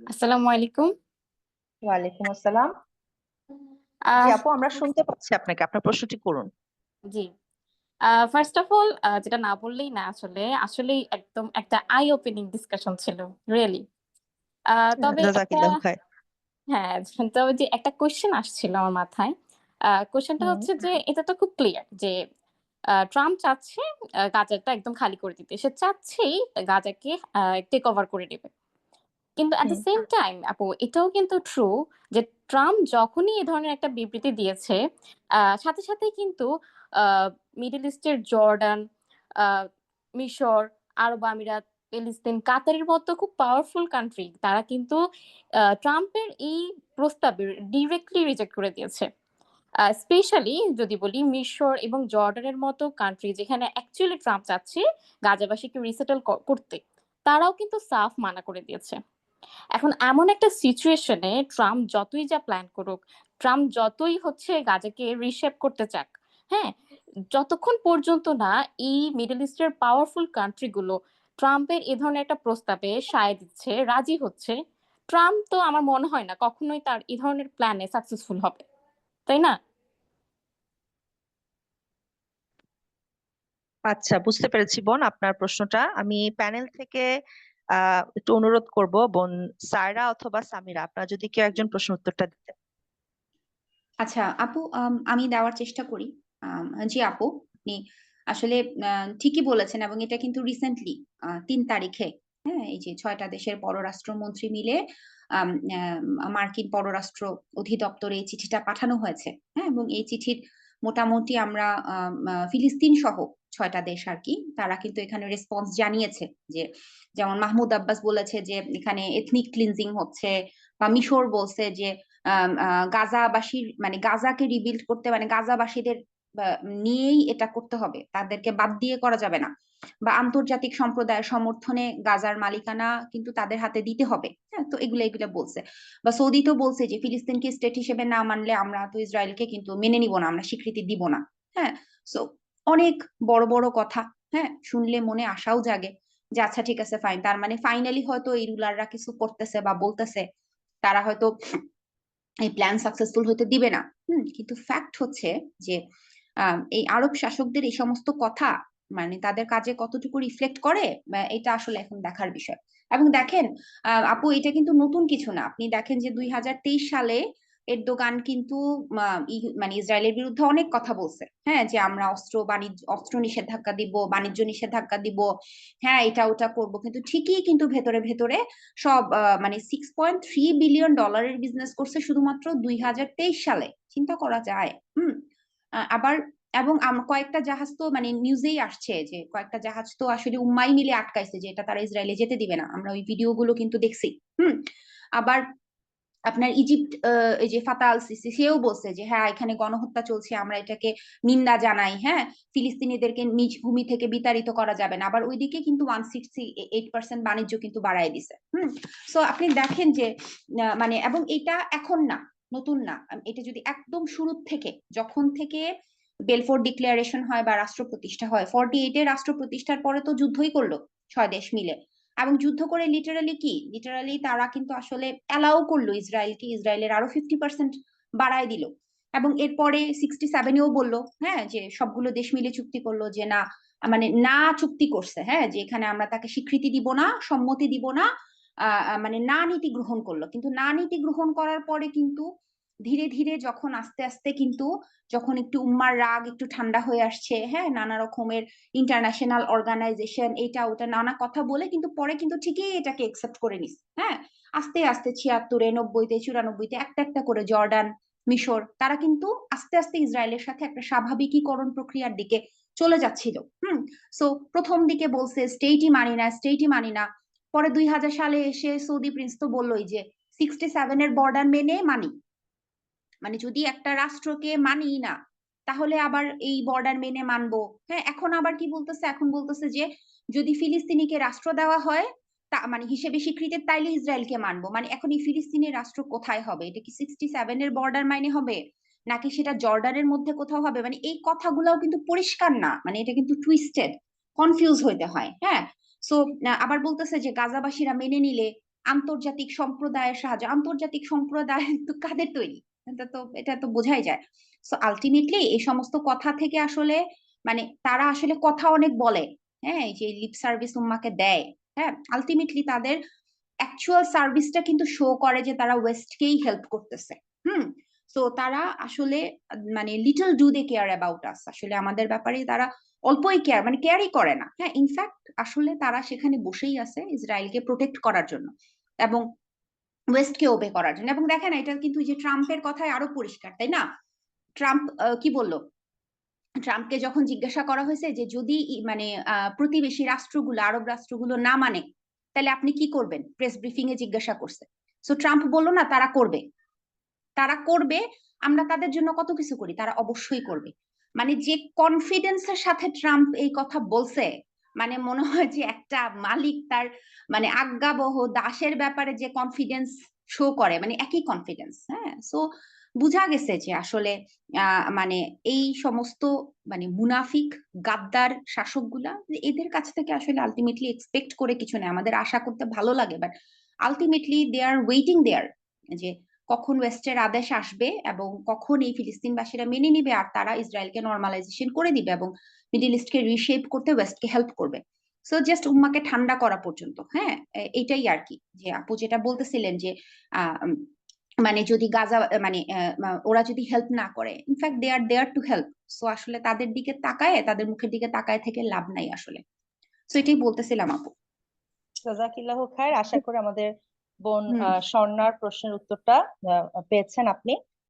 আসসালামু আলাইকুম। ওয়ালাইকুম আসসালাম। জি আপু আমরা শুনতে পাচ্ছি আপনাকে। আপনার প্রশ্নটি করুন। জি। ফার্স্ট অফ অল যেটা না বললেই না আসলে আসলেই একদম একটা আই ওপেনিং ডিসকাশন ছিল রিয়েলি তবে জাজাকিল্লাহ খায়। হ্যাঁ তবে যে একটা কোয়েশ্চেন আসছিল আমার মাথায় কোয়েশ্চেনটা হচ্ছে যে এটা তো খুব ক্লিয়ার যে ট্রাম্প চাচ্ছে গাজাটা একদম খালি করে দিতে। সে চাচ্ছেই গাজাকে টেক ওভার করে নেবে কিন্তু অ্যাট দ্য সেম টাইম আপু এটাও কিন্তু ট্রু যে ট্রাম্প যখনই এ ধরনের একটা বিবৃতি দিয়েছে সাথে সাথে কিন্তু মিডল ইস্টের জর্ডান মিশর আরব আমিরাত ফিলিস্তিন কাতারের মতো খুব পাওয়ারফুল কান্ট্রি তারা কিন্তু ট্রাম্পের এই প্রস্তাবে ডিরেক্টলি রিজেক্ট করে দিয়েছে। স্পেশালি যদি বলি মিশর এবং জর্ডানের মতো কান্ট্রি যেখানে অ্যাকচুয়ালি ট্রাম্প চাচ্ছে গাজাবাসীকে রিসেটেল করতে তারাও কিন্তু সাফ মানা করে দিয়েছে। এখন এমন একটা সিচুয়েশনে ট্রাম্প যতই যা প্ল্যান করুক ট্রাম্প যতই হচ্ছে গাজাকে রিশেপ করতে চাক হ্যাঁ? যতক্ষণ পর্যন্ত না এই মিডল ইস্টের পাওয়ারফুল কান্ট্রিগুলো ট্রাম্পের এ ধরনের একটা প্রস্তাবে সায় দিচ্ছে, রাজি হচ্ছে ট্রাম্প তো আমার মনে হয় না কখনোই তার এই ধরনের প্ল্যানে সাকসেসফুল হবে, তাই না? আচ্ছা বুঝতে পেরেছি বোন আপনার প্রশ্নটা। আমি প্যানেল থেকে আহ, একটু অনুরোধ করব, বোন সায়রা অথবা সামিরা, আপনারা যদি কেউ একজন প্রশ্ন উত্তরটা দিতেন। আচ্ছা আপু, আমি দেওয়ার চেষ্টা করি। জি আপু, আপনি আসলে ঠিকই বলেছেন এবং এটা কিন্তু রিসেন্টলি তিন তারিখে হ্যাঁ এই যে ছয়টা দেশের পররাষ্ট্রমন্ত্রী মিলে মার্কিন পররাষ্ট্র অধিদপ্তরে এই চিঠিটা পাঠানো হয়েছে হ্যাঁ এবং এই চিঠির মোটামুটি আমরা ফিলিস্তিন সহ ছয়টা দেশ আর কি, তারা কিন্তু এখানে রেসপন্স জানিয়েছে যে, যেমন মাহমুদ আব্বাস বলেছে যে, এখানে এথনিক ক্লিনজিং হচ্ছে বা মিশর বলছে যে গাজাবাসীর মানে গাজাকে রিবিল্ড করতে মানে গাজাবাসীদের নিয়েই এটা করতে হবে, তাদেরকে বাদ দিয়ে করা যাবে না। বা আন্তর্জাতিক সম্প্রদায়ের সমর্থনে গাজার মালিকানা কিন্তু তাদের হাতে দিতে হবে হ্যাঁ তো এগুলো এগুলো বলছে। বা সৌদি তো বলছে যে, ফিলিস্তিনকে স্টেট হিসেবে না মানলে আমরা তো ইসরায়েলকে কিন্তু মেনে নিব না, আমরা স্বীকৃতি দিব না হ্যাঁ। সো অনেক বড় বড় কথা হ্যাঁ শুনলে মনে আশাও জাগে যে আচ্ছা ঠিক আছে ফাইন তার মানে ফাইনালি হয়তো এই রুলাররা কিছু করতেছে বা বলতেছে, তারা হয়তো এই প্ল্যান সাকসেসফুল হতে দিবে না। হুম, কিন্তু ফ্যাক্ট হচ্ছে যে এই আরব শাসকদের এই সমস্ত কথা মানে তাদের কাজে কতটুকু রিফ্লেক্ট করে এটা আসলে এখন দেখার বিষয়। এবং দেখেন আপু এটা কিন্তু নতুন কিছু না। আপনি দেখেন যে দুই হাজার তেইশ সালে এরদোগান কিন্তু আহ, মানে ইসরায়েলের বিরুদ্ধে অনেক কথা বলছে। হ্যাঁ যে আমরা অস্ত্র বাণিজ্য অস্ত্র নিষেধাজ্ঞা দিব বাণিজ্য নিষেধাজ্ঞা দিব হ্যাঁ এটা ওটা করব। কিন্তু ঠিকই কিন্তু ভেতরে ভেতরে সব মানে সিক্স পয়েন্ট থ্রি বিলিয়ন ডলারের বিজনেস করছে শুধুমাত্র দুই হাজার তেইশ সালে। চিন্তা করা যায়। হুম? আবার, এবং কয়েকটা জাহাজ তো মানে নিউজেই আসছে যে, কয়েকটা জাহাজ তো আসলে উম্মাই মিলে আটকাইছে যে, এটা তারা ইসরায়েলে যেতে দিবে না। আমরা ওই ভিডিও গুলো কিন্তু দেখছি, হুম? আবার আপনার ইজিপ্ট এই যে ফাতা সিসি সেও বলছে যে হ্যাঁ এখানে গণহত্যা চলছে, আমরা এটাকে নিন্দা জানাই হ্যাঁ? ফিলিস্তিনিদেরকে নিজ ভূমি থেকে বিতাড়িত করা যাবে না। আবার ওইদিকে কিন্তু ওয়ান সিক্সটি এইট পার্সেন্ট বাণিজ্য কিন্তু বাড়ায় দিছে, হুম? সো আপনি দেখেন যে মানে এবং এটা এখন না। নতুন না। এটা যদি একদম শুরুর থেকে, যখন থেকে বেলফোর ডিক্লারেশন হয় বা রাষ্ট্র প্রতিষ্ঠা হয় ফর্টি এইটে রাষ্ট্র প্রতিষ্ঠার পরে তো যুদ্ধই করল ছয় দেশ মিলে। এবং যুদ্ধ করে লিটারালি কি? লিটারালি তারা কিন্তু আসলে অ্যালাউ করল ইসরায়েলকে, ইসরায়েলের আরও ফিফটি পার্সেন্ট বাড়ায় দিল। এবং এরপরে সিক্সটি সেভেনেও বলল হ্যাঁ যে সবগুলো দেশ মিলে চুক্তি করল যে না মানে না চুক্তি করছে হ্যাঁ যে এখানে আমরা তাকে স্বীকৃতি দিব না, সম্মতি দিব না মানে না নীতি গ্রহণ করল। কিন্তু না নীতি গ্রহণ করার পরে কিন্তু ধীরে ধীরে যখন আস্তে আস্তে কিন্তু যখন একটু উম্মার রাগ একটু ঠান্ডা হয়ে আসছে হ্যাঁ নানা রকমের ইন্টারন্যাশনাল অর্গানাইজেশন এটা, ওটা নানা কথা বলে কিন্তু পরে কিন্তু ঠিকই এটাকে একসেপ্ট করে নিস হ্যাঁ? আস্তে আস্তে ছিয়াত্তরে, নব্বইতে, চুরানব্বইতে একটা একটা করে জর্ডান, মিশর, তারা কিন্তু আস্তে আস্তে ইসরায়েলের সাথে একটা স্বাভাবিকীকরণ প্রক্রিয়ার দিকে চলে যাচ্ছিল। হুম সো প্রথম দিকে বলছে স্টেটই মানি না স্টেটই মানি না। পরে দুই হাজার সালে এসে সৌদি প্রিন্স তো বললোই যে সিক্সটি সেভেনের বর্ডার মেনে মানি। মানে যদি একটা রাষ্ট্রকে মানি না, তাহলে আবার এই বর্ডার মেনে মানবো। হ্যাঁ এখন আবার কি বলতেছে? এখন বলতেছে যে যদি ফিলিস্তিনিকে রাষ্ট্র দেওয়া হয়, তা মানে হিসেবে স্বীকৃতি তাইলে ইসরায়েলকে মানবো। মানে এখন এই ফিলিস্তিনের রাষ্ট্র কোথায় হবে? এটা কি সিক্সটি সেভেনের বর্ডার মাইনে হবে? নাকি সেটা জর্ডানের মধ্যে কোথাও হবে? মানে এই কথাগুলোও কিন্তু পরিষ্কার না। মানে এটা কিন্তু টুইস্টেড কনফিউজ হইতে হয়। হ্যাঁ সো আবার বলতেছে যে গাজাবাসীরা মেনে নিলে আন্তর্জাতিক সম্প্রদায়ের সাহায্য, আন্তর্জাতিক সম্প্রদায় তো কাদের তৈরি? এটা তো এটা তো বোঝাই যায়। সো আলটিমেটলি এই সমস্ত কথা থেকে আসলে মানে তারা আসলে কথা অনেক বলে হ্যাঁ যে লিপ সার্ভিস উম্মাকে দেয় হ্যাঁ আলটিমেটলি তাদের অ্যাকচুয়াল সার্ভিসটা কিন্তু শো করে যে তারা ওয়েস্টকেই হেল্প করতেছে, হুম? সো তারা আসলে মানে little do they care about us আসলে আমাদের ব্যাপারে তারা অল্পই কেয়ার মানে কেয়ারই করে না। হ্যাঁ ইনফ্যাক্ট আসলে তারা সেখানে বসেই আছে ইসরায়েলকে প্রোটেক্ট করার জন্য এবং ওয়েস্টকে ওবে করার জন্য। এবং দেখেন, এটা কিন্তু যে ট্রাম্পের কথায় আরও পরিষ্কার, তাই না? ট্রাম্প কি বলল? ট্রাম্পকে যখন জিজ্ঞাসা করা হয়েছে যে, যদি মানে প্রতিবেশী রাষ্ট্রগুলো, আরব রাষ্ট্রগুলো না মানে তাহলে আপনি কি করবেন? প্রেস ব্রিফিং এ জিজ্ঞাসা করছে। সো ট্রাম্প বলল, না, তারা করবে। তারা করবে, আমরা তাদের জন্য কত কিছু করি? তারা অবশ্যই করবে। মানে যে কনফিডেন্সের সাথে ট্রাম্প এই কথা বলছে মানে মনে হয় যে একটা মালিক তার মানে আজ্ঞাবহ দাসের ব্যাপারে যে কনফিডেন্স শো করে মানে একই কনফিডেন্স হ্যাঁ? সো বোঝা গেছে যে আসলে মানে এই সমস্ত মানে মুনাফিক, গাদ্দার শাসকগুলা এদের কাছ থেকে আসলে আলটিমেটলি এক্সপেক্ট করে কিছু নেই। আমাদের আশা করতে ভালো লাগে but ultimately they are waiting there যে কখন ওয়েস্টের আদেশ আসবে এবং কখন এই ফিলিস্তিনবাসীরা মেনে নিবে আর তারা ইসরায়েলকে নর্মালাইজেশন করে দিবে এবং মিডিল ইস্টকে রিশেপ করতে ওয়েস্টকে হেল্প করবে। সো জাস্ট উম্মাকে ঠান্ডা করা পর্যন্ত হ্যাঁ? এটাই আর কি। যে আপু যেটা বলতেছিলেন যে মানে যদি গাজা মানে ওরা যদি হেল্প না করে in fact they are there to help so আসলে তাদের দিকে তাকায় তাদের মুখের দিকে তাকায় থেকে লাভ নাই আসলে। সো এটাই বলতেছিলাম আপু। জাজাকিল্লাহ খায়ের আশা করি আমাদের বোন আহ, স্বর্ণার প্রশ্নের উত্তরটা আহ, পেয়েছেন আপনি।